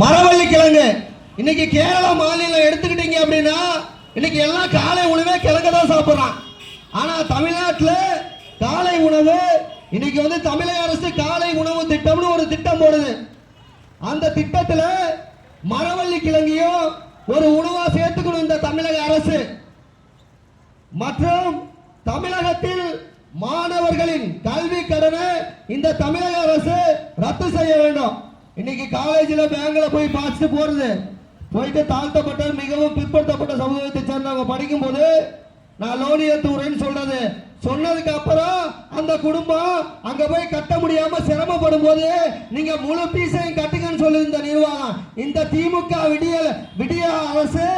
மரவள்ளி கிழங்கு. இன்னைக்கு கேரளா மாநிலம் எடுத்துக்கிட்டீங்க அப்படின்னா இன்னைக்கு எல்லாம் காலை உணவே கிழங்கு தான் சாப்பிட்றான். ஆனா தமிழ்நாட்டில் காலை உணவு இன்னைக்கு வந்து தமிழக அரசு காலை உணவு திட்டம்னு ஒரு திட்டம் போடுது. அந்த திட்டத்தில் மரவள்ளி கிழங்கையும் ஒரு உணவா சேர்த்துக்கணும் இந்த தமிழக அரசு. மற்றும் தமிழகத்தில் மாணவர்களின் கல்வி கடனை இந்த தமிழக அரசு ரத்து செய்ய வேண்டும். இன்னைக்கு காலேஜில் பேங்க்ல போய் பார்த்துட்டு போறது. போயிட்டு தாழ்த்தப்பட்ட மிகவும் பிற்படுத்தப்பட்ட சமூகத்தை சேர்ந்தவங்க படிக்கும்போது நான் லோன் ஏத்துறேன்னு சொல்றது. சொன்னதுக்கு அப்புறம் அந்த குடும்பம் அங்க போய் கட்ட முடியாம சிரமப்படும் போது நீங்க முழு பீசையும் கட்டுங்கன்னு சொல்லுது இந்த நிர்வாகம். இந்த திமுக விடிய விடிய அரசு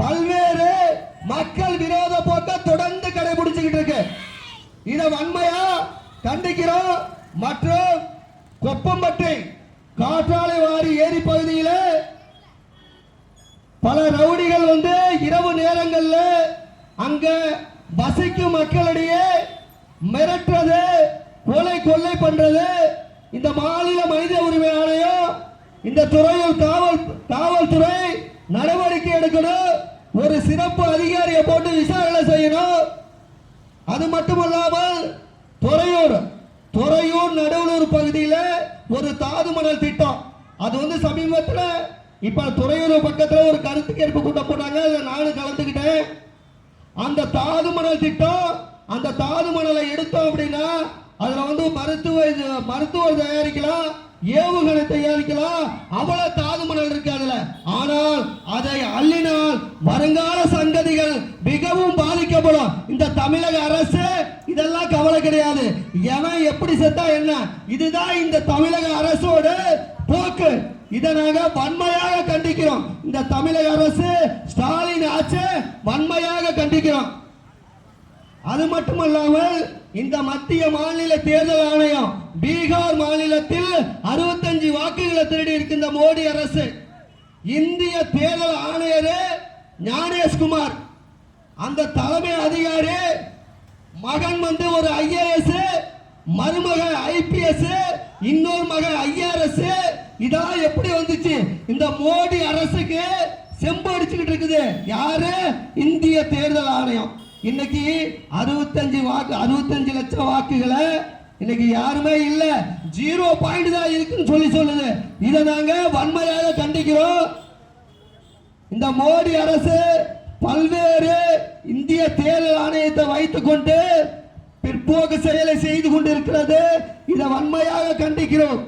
பல்வேறு மக்கள் விரோத போக்க தொடர்ந்து கடைபிடிச்சுக்கிட்டு இருக்கு. இதை வன்மையா கண்டிக்கிறோம். மற்றும் கொப்பம்பட்டை காற்றாலை வாரி ஏரி பகுதியில பல ரவுடிகள் வந்து இரவு நேரங்கள்ல அங்க வசிக்கும் மக்களிடையே மிரட்டுறது கொலை கொள்ளை பண்றது. இந்த மாநில மனித உரிமை ஆணையம் இந்த துறையில் காவல் காவல்துறை நடவடிக்கை எடுக்கணும். ஒரு சிறப்பு அதிகாரியை போட்டு விசாரணை செய்யணும். அது மட்டுமல்லாமல் துறையூர் துறையூர் நடுவலூர் பகுதியில் ஒரு தாது மணல் திட்டம். அது வந்து சமீபத்தில் இப்போ துறையூர் பக்கத்துல ஒரு கருத்து கேட்பு கூட்டம் போட்டாங்க. அதில் நானும் கலந்துக்கிட்டேன். அந்த தாது மணல் திட்டம் அந்த தாது மணலை எடுத்தோம் அப்படின்னா அதுல வந்து மருத்துவ மருத்துவர் மருத்துவம் தயாரிக்கலாம் ஏவுகணை தயாரிக்கலாம் அவ்வளோ தாது மணல் இருக்கு அதுல ஆனால் அதை அள்ளினால் வருங்கால சங்கதிகள் மிகவும் பாதிக்கப்படும் இந்த தமிழக அரசு இதெல்லாம் கவலை கிடையாது. எவன் எப்படி செத்தா என்ன? இதுதான் இந்த தமிழக அரசோட போக்கு. இதை நாங்க வன்மையாக கண்டிக்கிறோம். இந்த தமிழக அரசு ஸ்டாலின் ஆட்சி வன்மையாக கண்டிக்கிறோம். அது மட்டுமல்லாமல் இந்த மத்திய மாநில தேர்தல் ஆணையம் பீகார் மாநிலத்தில் அறுபத்தஞ்சு வாக்குகளை திருடி இருக்கின்ற மோடி அரசு. இந்திய தேர்தல் ஆணையர் ஞானேஷ்குமார். அந்த தலைமை அதிகாரி மகன் வந்து ஒரு ஐஏஎஸ் மருமக ஐபிஎஸ் இன்னொரு மகள் ஐஆர்எஸ் இதெல்லாம் எப்படி வந்துச்சு? இந்த மோடி அரசுக்கு செம்பு அடிச்சுக்கிட்டு இருக்குது. யாரு? இந்திய தேர்தல் ஆணையம். இன்னைக்கு அறுபத்தஞ்சு வாக்கு அறுபத்தஞ்சு லட்சம் வாக்குகளை இன்னைக்கு யாருமே இல்ல. ஜீரோ பாயிண்ட் தான் இருக்குன்னு சொல்லி சொல்லுது. இதை நாங்க வன்மையாக கண்டிக்கிறோம். இந்த மோடி அரசு பல்வேறு இந்திய தேர்தல் ஆணையத்தை வைத்துக் கொண்டு பிற்போக்கு செயலை செய்து கொண்டிருக்கிறது. இதை வன்மையாக கண்டிக்கிறோம்.